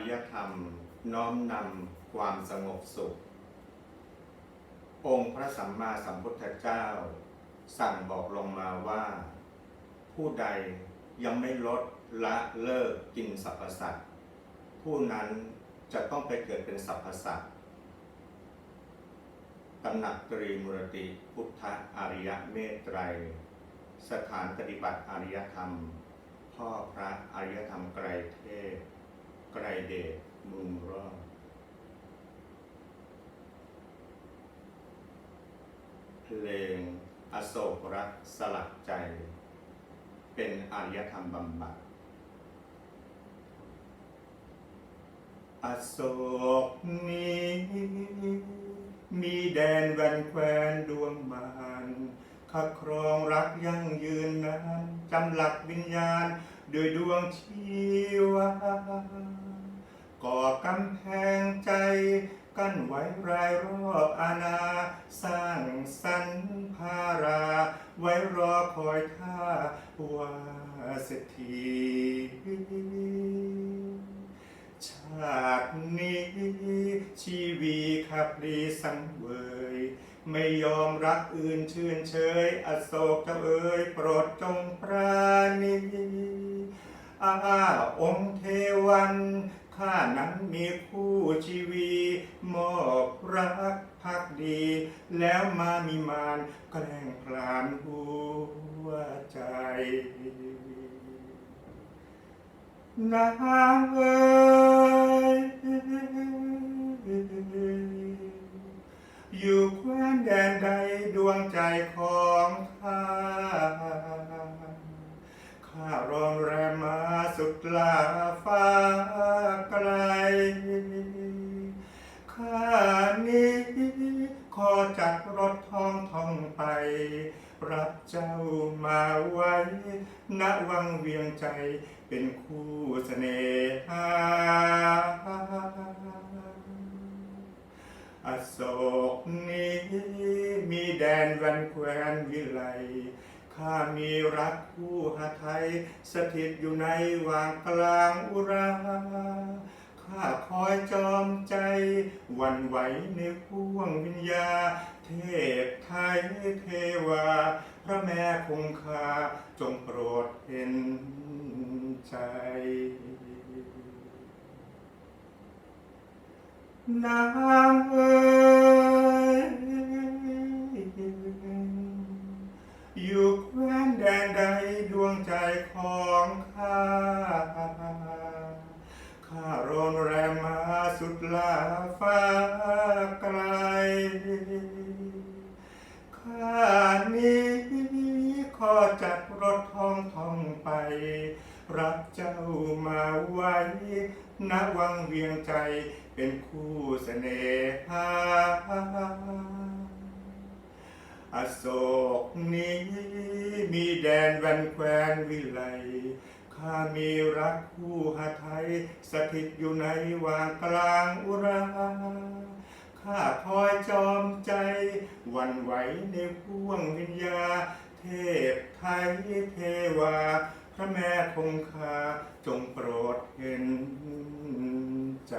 ริยธรรมน้อมนำความสงบสุข องค์พระสัมมาสัมพุทธเจ้า สั่งบอกลงมาว่า ผู้ใดยังไม่ลดละเลิกกินสรรพสัตว์ผู้นั้นจะต้องไปเกิดเป็นสรรพสัตว์ตำหนักตรีมุรติพุทธอริยเมตไตร สถานปฏิบัติอริยธรรม พ่อพระอริยธรรมไกรเทพ ไกรเดชมุงรอดเพลงอโศกรักสลักใจ เป็นอริยธรรมบำบัดอโศกนี้ มีแดนแวนแควนดวงมานคัดครองรักยั่งยืนนาน จำหลักวิญญาณ โดยดวงชีวาก่อกำแพงใจ กั้นไว้รายรอบอาณา สร้างสรรพารา ไว้รอคอยท่าวาเศรษฐีชาตินี้ชีวีขับดีสังเวย ไม่ยอมรักอื่นชื่นเชย อโศกเจ้าเอ๋ยโปรดจงปราณีอาองค์เทวันข้านั้นมีคู่ชีวีมอบรักพักดี แล้วมามีมานแกล้งพลานหัวใจนางเอ๋ยอยู่ สุดลาฟ้าไกลข้านี้ขอจัดรถทองทองไป รับเจ้ามาไว้ณวังเวียงใจเป็นคู่เสน่หาอโศกนี้มีแดนวันแควนวิไล ข้ามีรักคู่หาไทย สถิตอยู่ในวางกลางอุราข้าคอยจอมใจวันไหวในพ่วงวิญญา เทพไทยเทวา พระแม่คงคาจงโปรดเห็นใจนางเอ๋ ใจของข้า ข้าโรนแรมมาสุดลาฟ้าไกล ข้านี้ขอจัดรถทองทองไป รับเจ้ามาไว้ณวังเวียงใจเป็นคู่เสน่หา อโศกนี้มีแดนแวันแควนวิไลข้ามีรักคู่หาไทยสถิตอยู่ในวางกลางอุราข้าคอยจอมใจ วันไหวในพ่วงวิญญา เทพไทยเทวา พระแม่คงคาจงโปรดเห็นใจ